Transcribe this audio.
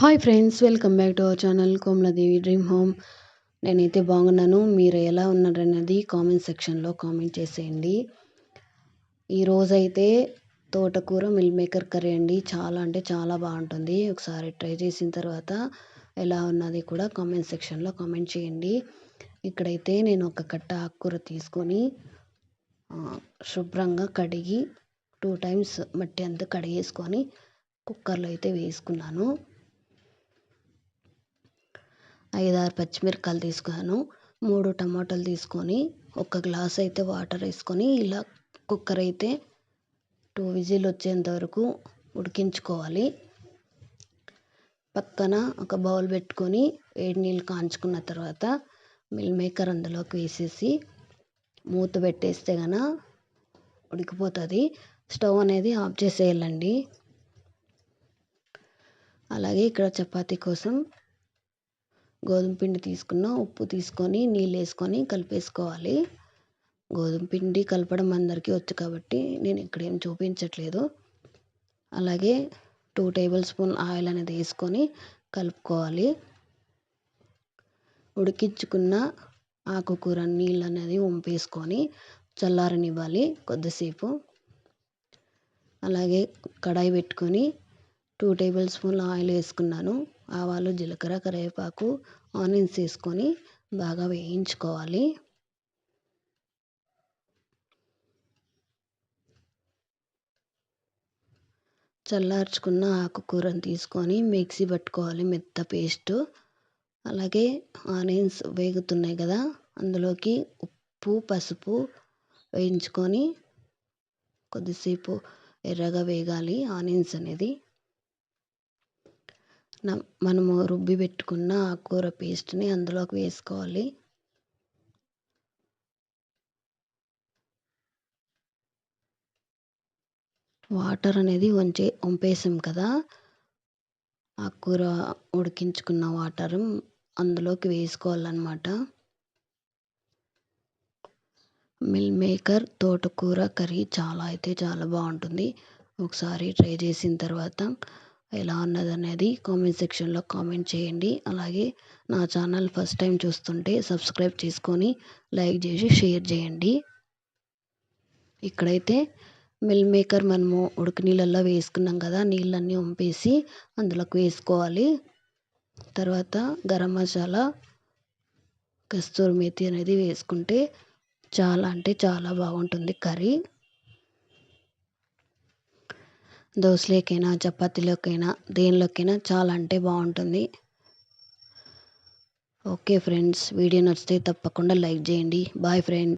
Hi friends welcome back to our channel Komaladevi dream home నేనైతే బాగున్నాను. మీరు ఎలా ఉన్నారనేది కామెంట్ సెక్షన్లో కామెంట్ చేసేయండి. ఈరోజైతే తోటకూర మిల్ మేకర్ కర్రీ అండి. చాలా అంటే చాలా బాగుంటుంది. ఒకసారి ట్రై చేసిన తర్వాత ఎలా ఉన్నది కూడా కామెంట్ సెక్షన్లో కామెంట్ చేయండి. ఇక్కడైతే నేను ఒక కట్ట ఆకుకూర తీసుకొని శుభ్రంగా కడిగి టూ టైమ్స్ మట్టి అంతా కడిగేసుకొని కుక్కర్లో అయితే వేసుకున్నాను. ఐదారు పచ్చిమిరపకాయలు తీసుకున్నాను. మూడు టమాటాలు తీసుకొని ఒక గ్లాస్ అయితే వాటర్ వేసుకొని ఇలా కుక్కర్ అయితే టూ విజిల్ వచ్చేంత వరకు ఉడికించుకోవాలి. పక్కన ఒక బౌల్ పెట్టుకొని వేడి నీళ్ళు కాంచుకున్న తర్వాత మిల్ మేకర్ అందులోకి వేసేసి మూత పెట్టేస్తే గన ఉడికిపోతుంది. స్టవ్ అనేది ఆఫ్ చేసేయాలండి. అలాగే ఇక్కడ చపాతీ కోసం గోధుమ పిండి తీసుకున్న ఉప్పు తీసుకొని నీళ్ళు వేసుకొని కలిపేసుకోవాలి. గోధుమ పిండి కలపడం అందరికీ వచ్చు కాబట్టి నేను ఇక్కడ ఏం చూపించట్లేదు. అలాగే టూ టేబుల్ స్పూన్ ఆయిల్ అనేది వేసుకొని కలుపుకోవాలి. ఉడికించుకున్న ఆకుకూర నీళ్ళు అనేది వంపేసుకొని చల్లారనివ్వాలి కొద్దిసేపు. అలాగే కడాయి పెట్టుకొని టూ టేబుల్ స్పూన్ల ఆయిల్ వేసుకున్నాను. ఆవాలు జీలకర్ర కరివేపాకు ఆనియన్స్ వేసుకొని బాగా వేయించుకోవాలి. చల్లార్చుకున్న ఆకుకూరను తీసుకొని మిక్సీ పట్టుకోవాలి మెత్త పేస్ట్. అలాగే ఆనియన్స్ వేగుతున్నాయి కదా అందులోకి ఉప్పు పసుపు వేయించుకొని కొద్దిసేపు ఎర్రగా వేగాలి ఆనియన్స్ అనేది. మనము రుబ్బి పెట్టుకున్న ఆకుకూర పేస్ట్ని అందులోకి వేసుకోవాలి. వాటర్ అనేది వంచే వంపేసాం కదా. ఆకుకూర ఉడికించుకున్న వాటర్ అందులోకి వేసుకోవాలన్నమాట. మిల్ మేకర్ తోటకూర కర్రీ చాలా అయితే చాలా బాగుంటుంది. ఒకసారి ట్రై చేసిన తర్వాత ఎలా ఉన్నది అనేది కామెంట్ సెక్షన్లో కామెంట్ చేయండి. అలాగే నా ఛానల్ ఫస్ట్ టైం చూస్తుంటే సబ్స్క్రైబ్ చేసుకొని లైక్ చేసి షేర్ చేయండి. ఇక్కడైతే మిల్ మేకర్ మనము ఉడికి నీళ్ళల్లో వేసుకున్నాం కదా నీళ్ళన్నీ వంపేసి అందులోకి వేసుకోవాలి. తర్వాత గరం మసాలా కస్తూరి మేతి అనేది వేసుకుంటే చాలా అంటే చాలా బాగుంటుంది కర్రీ. దోశలోకైనా చపాతీలోకైనా దేనిలోకైనా చాలా అంటే బాగుంటుంది. ఓకే ఫ్రెండ్స్ వీడియో నచ్చితే తప్పకుండా లైక్ చేయండి. Bye friends